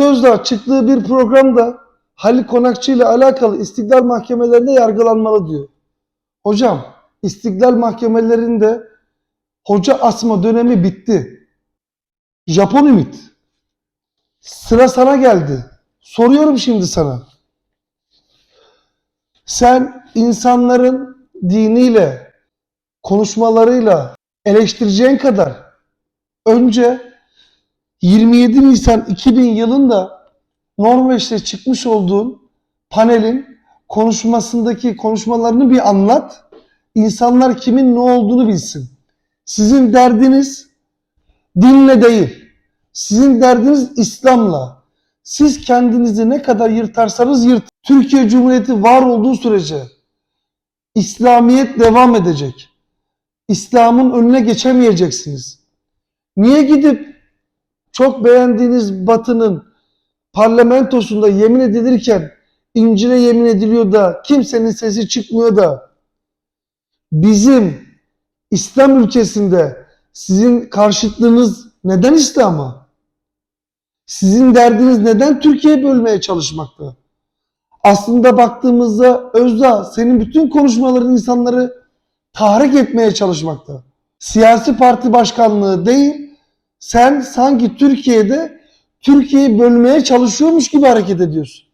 Özdağ çıktığı bir programda Halil Konakçı ile alakalı istiklal mahkemelerinde yargılanmalı diyor. Hocam istiklal mahkemelerinde hoca asma dönemi bitti. Japon ümit. Sıra sana geldi. Soruyorum şimdi sana. Sen insanların diniyle, konuşmalarıyla eleştireceğin kadar önce 27 Nisan 2000 yılında Norveç'te çıkmış olduğun panelin konuşmasındaki konuşmalarını bir anlat. İnsanlar kimin ne olduğunu bilsin. Sizin derdiniz dinle değil. Sizin derdiniz İslam'la. Siz kendinizi ne kadar yırtarsanız yırt. Türkiye Cumhuriyeti var olduğu sürece İslamiyet devam edecek. İslam'ın önüne geçemeyeceksiniz. Niye gidip çok beğendiğiniz Batı'nın parlamentosunda yemin edilirken İncil'e yemin ediliyor da kimsenin sesi çıkmıyor da bizim İslam ülkesinde sizin karşıtlığınız neden İslam'a? Sizin derdiniz neden Türkiye'yi bölmeye çalışmakta? Aslında baktığımızda Özdağ senin bütün konuşmaların insanları tahrik etmeye çalışmakta. Siyasi parti başkanlığı değil, sen sanki Türkiye'de Türkiye'yi bölmeye çalışıyormuş gibi hareket ediyorsun.